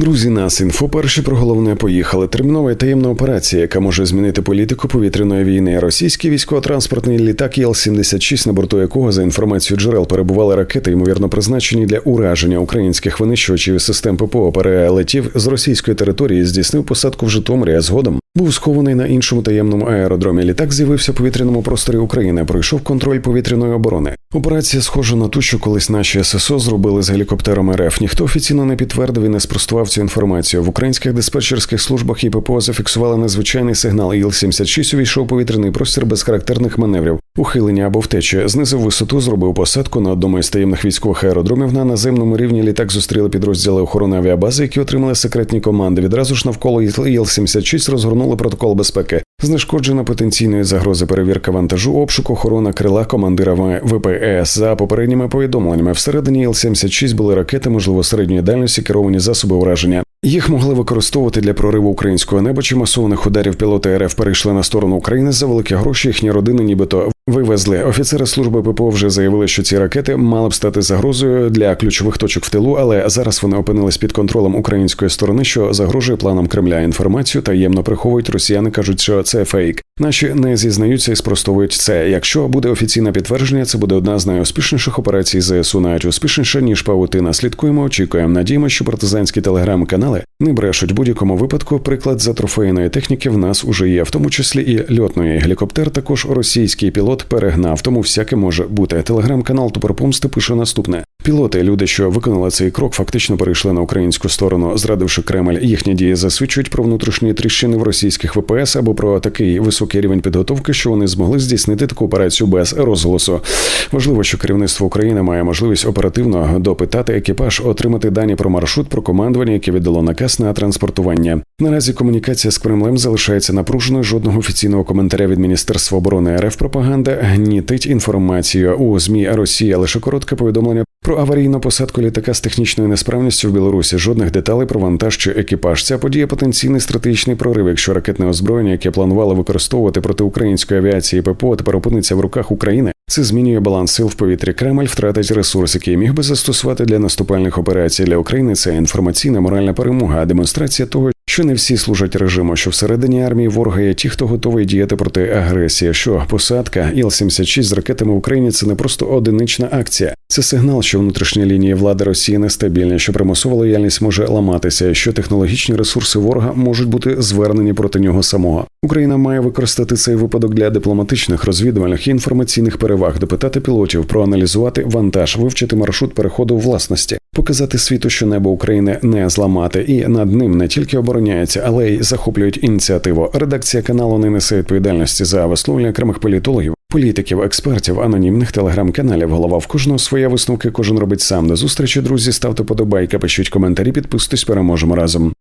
Друзі, нас інфо перші про головне поїхали. Термінова і таємна операція, яка може змінити політику повітряної війни. Російський військово-транспортний літак Іл-76, на борту якого за інформацією джерел перебували ракети, ймовірно призначені для ураження українських винищувачів систем ППО, перелетів з російської території, здійснив посадку в Житомирі, а згодом був схований на іншому таємному аеродромі. Літак з'явився в повітряному просторі України. Пройшов контроль повітряної оборони. Операція схожа на ту, що колись наші ССО зробили з гелікоптером РФ. Ніхто офіційно не підтвердив і не спростував цю інформацію. В українських диспетчерських службах і ППО зафіксували незвичайний сигнал. Іл-76 увійшов повітряний простір без характерних маневрів, ухилення або втечі. Знизив висоту, зробив посадку на одному із таємних військових аеродромів. На наземному рівні літак зустріли підрозділи охорони авіабази, які отримали секретні команди. Відразу ж навколо Іл-76 розгорнули протокол безпеки. Знешкоджена потенційної загрози перевірка вантажу, обшук, охорона крила командира ВПС. За попередніми повідомленнями, всередині Іл-76 були ракети, можливо, середньої дальності керовані засоби ураження. Їх могли використовувати для прориву українського неба чи масованих ударів пілоти РФ перейшли на сторону України за великі гроші. Їхні родини, нібито вивезли. Офіцери служби ППО вже заявили, що ці ракети мали б стати загрозою для ключових точок в тилу, але зараз вони опинились під контролем української сторони, що загрожує планам Кремля. Інформацію таємно приховують. Росіяни кажуть, що це фейк. Наші не зізнаються і спростовують це. Якщо буде офіційне підтвердження, це буде одна з найуспішніших операцій ЗСУ, навіть успішніша ніж павутина. Слідкуємо, очікуємо. Надіємо, що партизанські телеграм-канали не брешуть. Будь-якому випадку приклад за трофейної техніки в нас уже є, в тому числі і льотної. Гелікоптер також російський пілот перегнав, тому всяке може бути. Телеграм-канал Тупорпомсти пише наступне. Пілоти, люди, що виконали цей крок, фактично перейшли на українську сторону, зрадивши Кремль. Їхні дії засвідчують про внутрішні тріщини в російських ВПС або про такий високий рівень підготовки, що вони змогли здійснити таку операцію без розголосу. Важливо, що керівництво України має можливість оперативно допитати екіпаж, отримати дані про маршрут, про командування, яке віддало наказ на транспортування. Наразі комунікація з Кремлем залишається напруженою. Жодного офіційного коментаря від Міністерства оборони РФ пропаганда гнітить інформацію у змі Росія. Лише коротке повідомлення. Про аварійну посадку літака з технічною несправністю в Білорусі жодних деталей про вантаж чи екіпаж. Ця подія потенційний стратегічний прорив, якщо ракетне озброєння, яке планувало використовувати проти української авіації ППО, тепер опиниться в руках України. Це змінює баланс сил в повітрі. Кремль втратить ресурс, який міг би застосувати для наступальних операцій для України. Це інформаційна моральна перемога, а демонстрація того, що не всі служать режиму, що всередині армії ворога є ті, хто готовий діяти проти агресії. Що посадка Іл-76 з ракетами в Україні це не просто одинична акція, це сигнал, що внутрішні лінії влади Росії нестабільні, що примусова лояльність може ламатися, що технологічні ресурси ворога можуть бути звернені проти нього самого. Україна має використати цей випадок для дипломатичних, розвідувальних і інформаційних переваг, допитати пілотів, проаналізувати вантаж, вивчити маршрут переходу власності, показати світу, що небо України не зламати, і над ним не тільки обороняється, але й захоплюють ініціативу. Редакція каналу не несе відповідальності за висловлення окремих політологів. Політиків, експертів, анонімних телеграм-каналів. Голова в кожного своя висновки. Кожен робить сам. До зустрічі, друзі. Ставте подобайка, пишіть коментарі, підписуйтесь, переможемо разом.